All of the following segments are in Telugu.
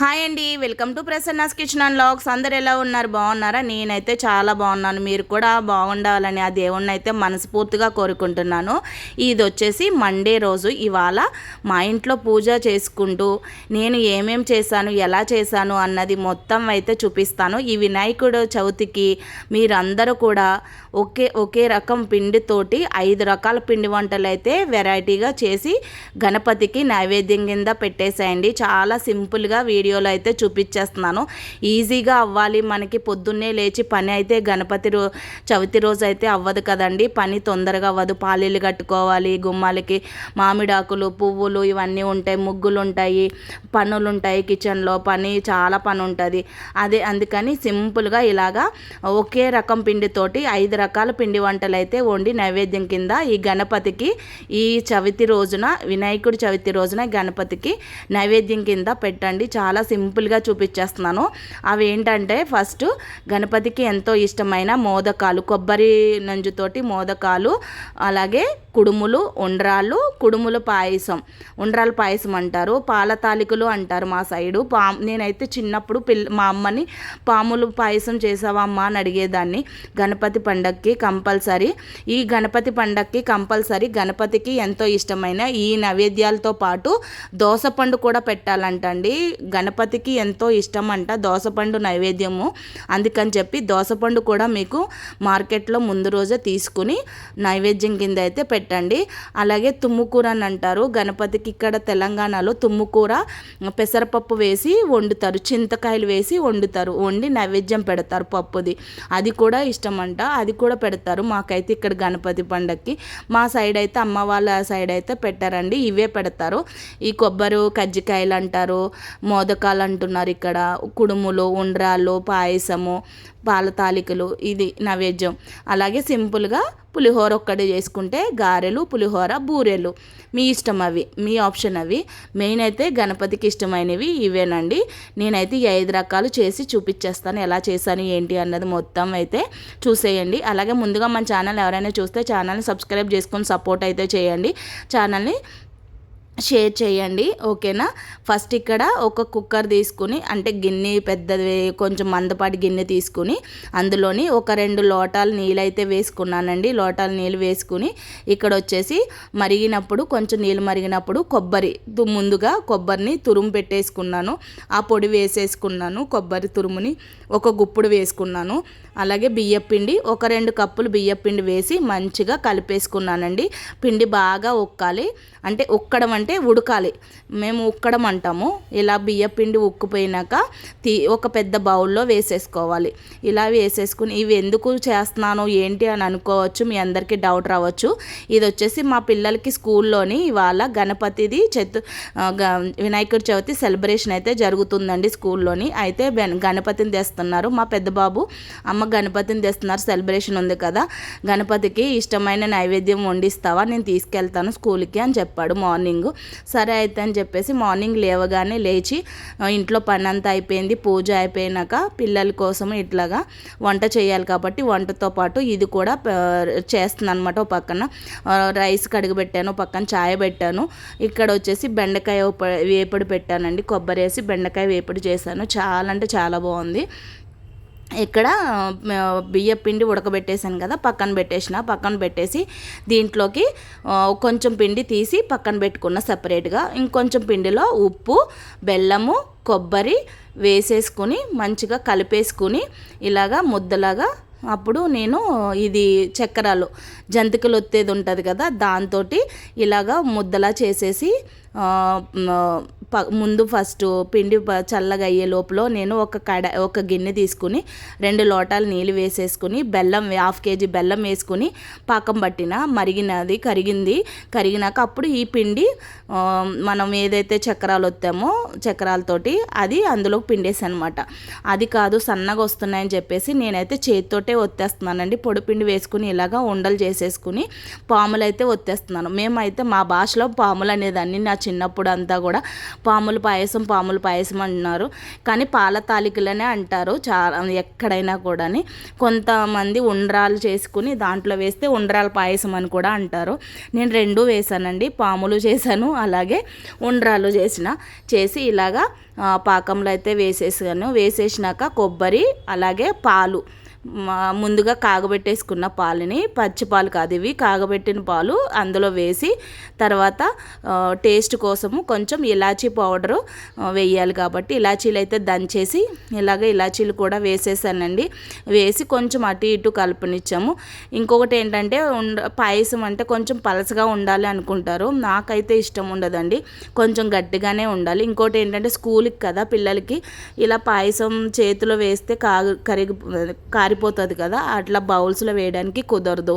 హాయ్ అండి welcome to Prasanna's kitchen and logs అందరు ఎలా ఉన్నారు? బాగున్నారా? నేనైతే చాలా బాగున్నాను. మీరు కూడా బాగుండాలని ఆ దేవుణ్ణి అయితే మనస్ఫూర్తిగా కోరుకుంటున్నాను. ఇది వచ్చేసి మండే రోజు. ఇవాళ మా ఇంట్లో పూజ చేసుకుంటూ నేను ఏమేం చేశాను ఎలా చేశాను అన్నది మొత్తం అయితే చూపిస్తాను. ఈ వినాయకుడు చవితికి మీరందరూ కూడా ఒకే ఒకే రకం పిండితోటి ఐదు రకాల పిండి వంటలు అయితే వెరైటీగా చేసి గణపతికి నైవేద్యం కింద పెట్టేసేయండి. చాలా సింపుల్గా వీడియోలో అయితే చూపించేస్తున్నాను. ఈజీగా అవ్వాలి మనకి. పొద్దున్నే లేచి పని అయితే గణపతి రో చవితి రోజు అయితే అవ్వదు కదండి. పని తొందరగా అవ్వదు. పాలీలు కట్టుకోవాలి గుమ్మాలకి మామిడాకులు పువ్వులు ఇవన్నీ ఉంటాయి ముగ్గులు ఉంటాయి పనులు ఉంటాయి కిచెన్లో. పని చాలా పని ఉంటుంది అదే అందుకని సింపుల్గా ఇలాగా ఒకే రకం పిండితోటి ఐదు రకాల పిండి వంటలు అయితే వండి నైవేద్యం కింద ఈ గణపతికి ఈ చవితి రోజున వినాయకుడి చవితి రోజున గణపతికి నైవేద్యం కింద పెట్టండి. చాలా సింపుల్గా చూపించేస్తున్నాను అవి ఏంటంటే ఫస్ట్ గణపతికి ఎంతో ఇష్టమైన మోదకాలు. కొబ్బరి నంజుతోటి మోదకాలు అలాగే కుడుములు ఉండ్రాళ్ళు కుడుముల పాయసం. ఉండ్రాల పాయసం అంటారు పాల తాలికలు అంటారు మా సైడు. పా నేనైతే చిన్నప్పుడు పిల్ల మా అమ్మని పాములు పాయసం చేసావా అమ్మ అని అడిగేదాన్ని. గణపతి పండక్కి కంపల్సరీ. ఈ గణపతి పండక్కి కంపల్సరీ గణపతికి ఎంతో ఇష్టమైన ఈ నైవేద్యాలతో పాటు దోసపండు కూడా పెట్టాలంటండి. గణపతికి ఎంతో ఇష్టం అంట దోసపండు నైవేద్యము. అందుకని చెప్పి దోసపండు కూడా మీకు మార్కెట్లో ముందు రోజే తీసుకుని నైవేద్యం కింద అయితే పెట్టండి. అలాగే తుమ్ముకూర అని అంటారు. గణపతికి ఇక్కడ తెలంగాణలో తుమ్ముకూర పెసరపప్పు వేసి వండుతారు. చింతకాయలు వేసి వండుతారు. వండి నైవేద్యం పెడతారు పప్పుది. అది కూడా ఇష్టం అంట అది కూడా పెడతారు. మాకైతే ఇక్కడ గణపతి పండక్కి. మా సైడ్ అయితే అమ్మ వాళ్ళ సైడ్ అయితే పెట్టారండి. ఇవే పెడతారు. ఈ కొబ్బరి కజ్జికాయలు అంటారు. వంటకాలు అంటున్నారు ఇక్కడ కుడుములు ఉండ్రాళ్ళు పాయసము పాల తాలికలు ఇది నైవేద్యం అలాగే సింపుల్గా పులిహోర ఒక్కటి చేసుకుంటే గారెలు పులిహోర బూరెలు మీ ఇష్టం అవి మీ ఆప్షన్ అవి మెయిన్ అయితే గణపతికి ఇష్టమైనవి ఇవేనండి నేనైతే ఈ ఐదు రకాలు చేసి చూపించేస్తాను ఎలా చేశాను ఏంటి అన్నది మొత్తం అయితే చూసేయండి అలాగే ముందుగా మన ఛానల్ ఎవరైనా చూస్తే ఛానల్ని సబ్స్క్రైబ్ చేసుకొని సపోర్ట్ అయితే చేయండి ఛానల్ని షేర్ చేయండి ఓకేనా? ఫస్ట్ ఇక్కడ ఒక కుక్కర్ తీసుకుని అంటే గిన్నె పెద్దది కొంచెం మందపాటి గిన్నె తీసుకుని అందులోని ఒక రెండు లోటాలు నీళ్ళు అయితే వేసుకున్నానండి. లోటాలు నీళ్ళు వేసుకుని ఇక్కడ వచ్చేసి మరిగినప్పుడు కొంచెం నీళ్ళు మరిగినప్పుడు కొబ్బరి ముందుగా కొబ్బరిని తురుము పెట్టేసుకున్నాను. ఆ పొడి వేసేసుకున్నాను కొబ్బరి తురుముని ఒక గుప్పుడు వేసుకున్నాను. అలాగే బియ్యపిండి ఒక రెండు కప్పులు బియ్యపిండి వేసి మంచిగా కలిపేసుకున్నానండి. పిండి బాగా ఉక్కాలి. అంటే ఉక్కడం అంటే ఉడకాలి. మేము ఉక్కడం అంటాము. ఇలా బియ్యపిండి ఉక్కిపోయినాక తీ ఒక పెద్ద బౌల్లో వేసేసుకోవాలి. ఇలా వేసేసుకుని ఇవి ఎందుకు చేస్తున్నాను? ఏంటి? అని అనుకోవచ్చు. మీ అందరికీ డౌట్ రావచ్చు. ఇది వచ్చేసి మా పిల్లలకి స్కూల్లోని ఇవాళ గణపతిది చతు వినాయకుడి చవితి సెలబ్రేషన్ అయితే జరుగుతుందండి స్కూల్లోని. అయితే గణపతిని తెస్తున్నారు మా పెద్ద బాబు అమ్మ గణపతిని తెస్తున్నారు. సెలబ్రేషన్ ఉంది కదా. గణపతికి ఇష్టమైన నైవేద్యం వండిస్తావా? నేను తీసుకెళ్తాను స్కూల్కి అని చెప్పాడు మార్నింగ్. సరే అయితే అని చెప్పేసి మార్నింగ్ లేవగానే లేచి ఇంట్లో పని అంతా అయిపోయింది. పూజ అయిపోయినాక పిల్లల కోసం ఇట్లాగా వంట చేయాలి కాబట్టి వంటతో పాటు ఇది కూడా చేస్తున్నాను అనమాట ఒక పక్కన. రైస్ కడిగి పెట్టాను పక్కన చాయ్ పెట్టాను. ఇక్కడ వచ్చేసి బెండకాయ వేపుడు పెట్టానండి. కొబ్బరి వేసి బెండకాయ వేపుడు చేశాను. చాలా అంటే చాలా బాగుంది. ఇక్కడ బియ్య పిండి ఉడకబెట్టేశాను కదా పక్కన పెట్టేసిన పక్కన పెట్టేసి దీంట్లోకి కొంచెం పిండి తీసి పక్కన పెట్టుకున్న సపరేట్గా ఇంకొంచెం పిండిలో ఉప్పు బెల్లము కొబ్బరి వేసేసుకుని మంచిగా కలిపేసుకుని ఇలాగా ముద్దలాగా అప్పుడు నేను ఇది చక్కెరలు జంతికలు ఒత్తేది ఉంటుంది కదా దాంతో ఇలాగా ముద్దలా చేసేసి ముందు ఫస్ట్ పిండి చల్లగా అయ్యే లోపల నేను ఒక కడ ఒక గిన్నె తీసుకుని రెండు లోటాలు నీళ్ళు వేసేసుకుని బెల్లం హాఫ్ కేజీ బెల్లం వేసుకుని పాకం పట్టిన మరిగినది కరిగింది. కరిగినాక అప్పుడు ఈ పిండి మనం ఏదైతే చక్రాలు వస్తామో చక్రాలతోటి అది అందులో పిండేసి అనమాట అది కాదు సన్నగా వస్తున్నాయని చెప్పేసి నేనైతే చేతితోటే ఒత్తేస్తున్నానండి. పొడి పిండి వేసుకుని ఇలాగా ఉండలు చేసేసుకుని పాములు అయితే ఒత్తేస్తున్నాను. మేమైతే మా భాషలో పాములు అనేదాన్ని నా చిన్నప్పుడు అంతా కూడా పాముల పాయసం పాముల పాయసం అంటున్నారు. కానీ పాల తాలికలనే అంటారు. చాలా ఎక్కడైనా కూడా కొంతమంది ఉండ్రాలు చేసుకుని దాంట్లో వేస్తే ఉండ్రాల పాయసం అని కూడా అంటారు. నేను రెండు వేసానండి పాములు చేశాను అలాగే ఉండ్రాలు చేసిన. చేసి ఇలాగా పాకంలో అయితే వేసేసాను. వేసేసినాక కొబ్బరి అలాగే పాలు. ముందుగా కాగబెట్టేసుకున్న పాలని పచ్చి పాలు కాదు ఇవి కాగబెట్టిన పాలు అందులో వేసి తర్వాత టేస్ట్ కోసము కొంచెం ఇలాచీ పౌడరు వేయాలి కాబట్టి ఇలాచీలు అయితే దంచేసి ఇలాగ ఇలాచీలు కూడా వేసేసానండి. వేసి కొంచెం అటు ఇటు కలుపునిచ్చాము. ఇంకొకటి ఏంటంటే ఉండ పాయసం అంటే కొంచెం పలసగా ఉండాలి అనుకుంటారు. నాకైతే ఇష్టం ఉండదండి. కొంచెం గట్టిగానే ఉండాలి. ఇంకోటి ఏంటంటే స్కూల్కి కదా పిల్లలకి ఇలా పాయసం చేతిలో వేస్తే కాగు కరిగి కారి మారిపోతుంది కదా అట్లా బౌల్స్లో వేయడానికి కుదరదు.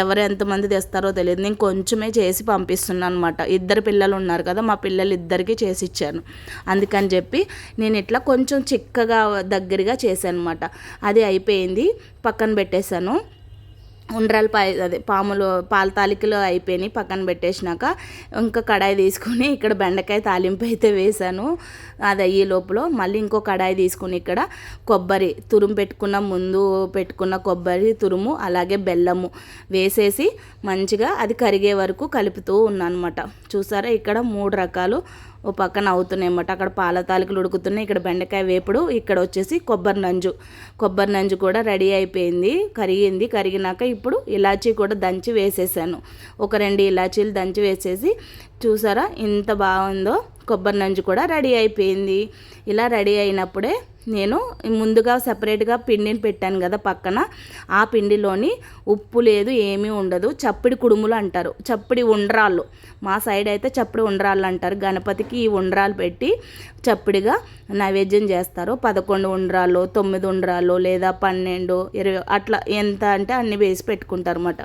ఎవరు ఎంతమంది తెస్తారో తెలియదు. నేను కొంచెమే చేసి పంపిస్తున్నాను అనమాట ఇద్దరు పిల్లలు ఉన్నారు కదా మా పిల్లలు ఇద్దరికి చేసి ఇచ్చాను. అందుకని చెప్పి నేను ఇట్లా కొంచెం చిక్కగా దగ్గరగా చేశాను అనమాట అది అయిపోయింది. పక్కన పెట్టేశాను. ఉండ్రాలు పా అదే పాములు పాల తాలికలు అయిపోయినాయి పక్కన పెట్టేసినాక ఇంకా కడాయి తీసుకుని ఇక్కడ బెండకాయ తాలింపు అయితే వేసాను అది అయ్యే లోపల మళ్ళీ ఇంకో కడాయి తీసుకుని ఇక్కడ కొబ్బరి తురుము పెట్టుకున్న ముందు పెట్టుకున్న కొబ్బరి తురుము అలాగే బెల్లము వేసేసి మంచిగా అది కరిగే వరకు కలుపుతూ ఉన్నానమాట చూసారా? ఇక్కడ మూడు రకాలు ఓ పక్కన అవుతున్నాయి అన్నమాట. అక్కడ పాల తాలికలు ఉడుకుతున్నాయి. ఇక్కడ బెండకాయ వేపుడు ఇక్కడ వచ్చేసి కొబ్బరి నంజు. కొబ్బరి నంజు కూడా రెడీ అయిపోయింది కరిగింది. కరిగినాక ఇప్పుడు ఇలాచీ కూడా దంచి వేసేసాను. ఒక రెండు ఇలాచీలు దంచి వేసేసి చూసారా ఇంత బాగుందో? కొబ్బరి నంజు కూడా రెడీ అయిపోయింది. ఇలా రెడీ అయినప్పుడే నేను ముందుగా సపరేట్గా పిండిని పెట్టాను కదా పక్కన. ఆ పిండిలోని ఉప్పు లేదు ఏమీ ఉండదు. చప్పిడి కుడుములు అంటారు. చప్పిడి ఉండ్రాళ్ళు. మా సైడ్ అయితే చప్పిడి ఉండ్రాళ్ళు అంటారు. గణపతికి ఈ ఉండ్రాలు పెట్టి చప్పిడిగా నైవేద్యం చేస్తారు. పదకొండు ఉండ్రాలు తొమ్మిది ఉండ్రాలు లేదా పన్నెండు ఇరవై అట్లా ఎంత అంటే అన్ని వేసి పెట్టుకుంటారు అన్నమాట.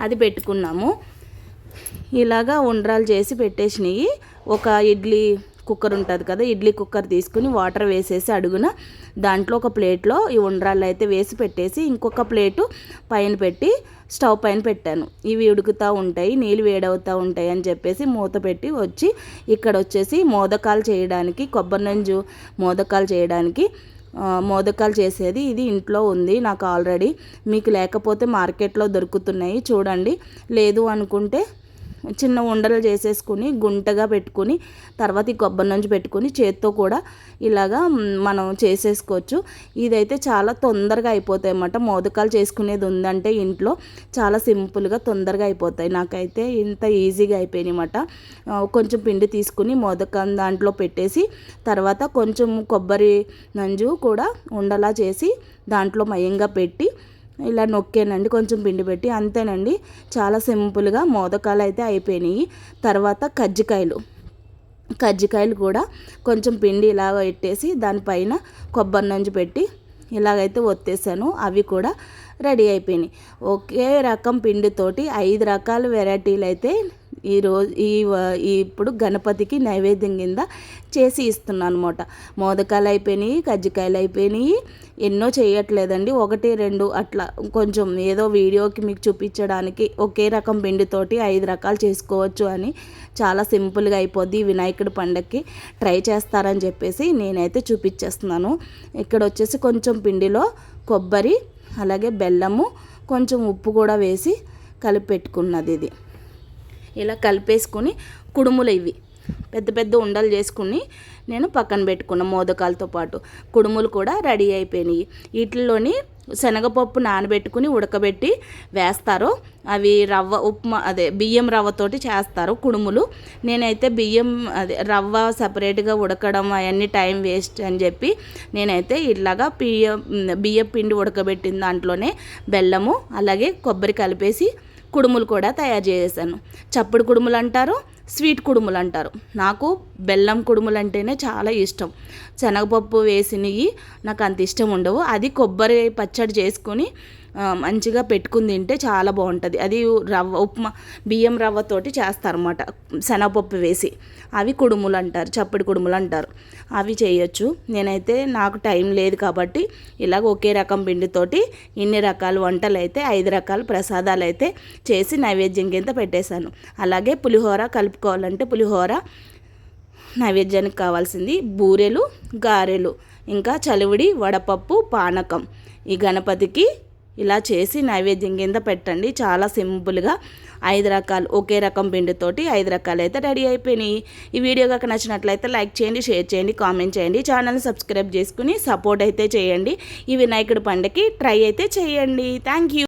అది పెట్టుకున్నాము. ఇలాగా ఉండ్రాలు చేసి పెట్టేసినవి. ఒక ఇడ్లీ కుక్కర్ ఉంటుంది కదా ఇడ్లీ కుక్కర్ తీసుకుని వాటర్ వేసేసి అడుగున దాంట్లో ఒక ప్లేట్లో ఈ ఉండ్రాళ్ళు అయితే వేసి పెట్టేసి ఇంకొక ప్లేటు పైన పెట్టి స్టవ్ పైన పెట్టాను. ఇవి ఉడుకుతూ ఉంటాయి నీళ్ళు వేడవుతూ ఉంటాయి అని చెప్పేసి మూత పెట్టి వచ్చి ఇక్కడ వచ్చేసి మోదకాలు చేయడానికి కొబ్బరి నంజు మోదకాలు చేయడానికి మోదకాలు చేసేది ఇది ఇంట్లో ఉంది నాకు ఆల్రెడీ మీకు లేకపోతే మార్కెట్లో దొరుకుతున్నాయి చూడండి. లేదు అనుకుంటే చిన్న ఉండలు చేసేసుకుని గుంటగా పెట్టుకుని తర్వాత ఈ కొబ్బరి నుంచి పెట్టుకుని చేత్తో కూడా ఇలాగా మనం చేసేసుకోవచ్చు. ఇదైతే చాలా తొందరగా అయిపోతాయి అన్నమాట. మోదకాలు చేసుకునేది ఉందంటే ఇంట్లో చాలా సింపుల్గా తొందరగా అయిపోతాయి. నాకైతే ఇంత ఈజీగా అయిపోయినాయి అన్నమాట. కొంచెం పిండి తీసుకుని మోదకం దాంట్లో పెట్టేసి తర్వాత కొంచెం కొబ్బరి నంజు కూడా ఉండలా చేసి దాంట్లో మయంగా పెట్టి ఇలా నొక్కానండి కొంచెం పిండి పెట్టి అంతేనండి. చాలా సింపుల్గా మోదకాలు అయితే అయిపోయినాయి. తర్వాత కజ్జికాయలు. కజ్జికాయలు కూడా కొంచెం పిండి ఇలాగ పెట్టేసి దానిపైన కొబ్బరి నంజు పెట్టి ఇలాగైతే ఒత్తేసాను. అవి కూడా రెడీ అయిపోయినాయి. ఒకే రకం పిండితోటి ఐదు రకాల వెరైటీలు అయితే ఈరోజు ఈ ఇప్పుడు గణపతికి నైవేద్యం కింద చేసి ఇస్తున్నాను అనమాట మోదకాయలు అయిపోయినాయి కజ్జికాయలు అయిపోయినాయి ఎన్నో చేయట్లేదండి. ఒకటి రెండు అట్లా కొంచెం ఏదో వీడియోకి మీకు చూపించడానికి ఒకే రకం పిండితోటి ఐదు రకాలు చేసుకోవచ్చు అని చాలా సింపుల్గా అయిపోద్ది. వినాయకుడి పండగకి ట్రై చేస్తారని చెప్పేసి నేనైతే చూపించేస్తున్నాను. ఇక్కడ వచ్చేసి కొంచెం పిండిలో కొబ్బరి అలాగే బెల్లము కొంచెం ఉప్పు కూడా వేసి కలిపి పెట్టుకున్నది ఇది. ఇలా కలిపేసుకొని కుడుములు ఇవి. పెద్ద పెద్ద ఉండలు చేసుకుని నేను పక్కన పెట్టుకున్న మోదకాలతో పాటు కుడుములు కూడా రెడీ అయిపోయినాయి. వీటిల్లోని శనగపప్పు నానబెట్టుకుని ఉడకబెట్టి వేస్తారు. అవి రవ్వ ఉప్మా అదే బియ్యం రవ్వతోటి చేస్తారు కుడుములు. నేనైతే బియ్యం అదే రవ్వ సపరేట్గా ఉడకడం అవన్నీ టైం వేస్ట్ అని చెప్పి నేనైతే ఇలాగా బియ్యం బియ్యం పిండి ఉడకబెట్టిన దాంట్లోనే బెల్లము అలాగే కొబ్బరి కలిపేసి కుడుములు కూడా తయారు చేసేసాను. చప్పుడు కుడుములు అంటారు స్వీట్ కుడుములు అంటారు. నాకు బెల్లం కుడుములు అంటేనే చాలా ఇష్టం. శనగపప్పు వేసినవి నాకు అంత ఇష్టం ఉండవు. అది కొబ్బరి పచ్చడి చేసుకొని మంచిగా పెట్టుకుని తింటే చాలా బాగుంటుంది. అది రవ్వ ఉప్మా బియ్యం రవ్వతోటి చేస్తారన్నమాట. శనగపప్పు వేసి. అవి కుడుములు అంటారు చప్పటి కుడుములు అంటారు. అవి చేయొచ్చు. నేనైతే నాకు టైం లేదు కాబట్టి ఇలాగ ఒకే రకం పిండితోటి ఇన్ని రకాల వంటలు అయితే ఐదు రకాల ప్రసాదాలు అయితే చేసి నైవేద్యం కింద పెట్టేశాను. అలాగే పులిహోర కలుపుకోవాలంటే పులిహోర నైవేద్యానికి కావాల్సింది బూరెలు గారెలు ఇంకా చలివిడి వడపప్పు పానకం. ఈ గణపతికి ఇలా చేసి నైవేద్యం కింద పెట్టండి. చాలా సింపుల్గా ఐదు రకాలు ఒకే రకం పిండితోటి ఐదు రకాలు అయితే రెడీ అయిపోయినాయి. ఈ వీడియో కనుక నచ్చినట్లయితే లైక్ చేయండి షేర్ చేయండి కామెంట్ చేయండి. ఛానల్ని సబ్స్క్రైబ్ చేసుకుని సపోర్ట్ అయితే చేయండి. ఈ వినాయకుడి పండుగకి ట్రై అయితే చేయండి. Thank you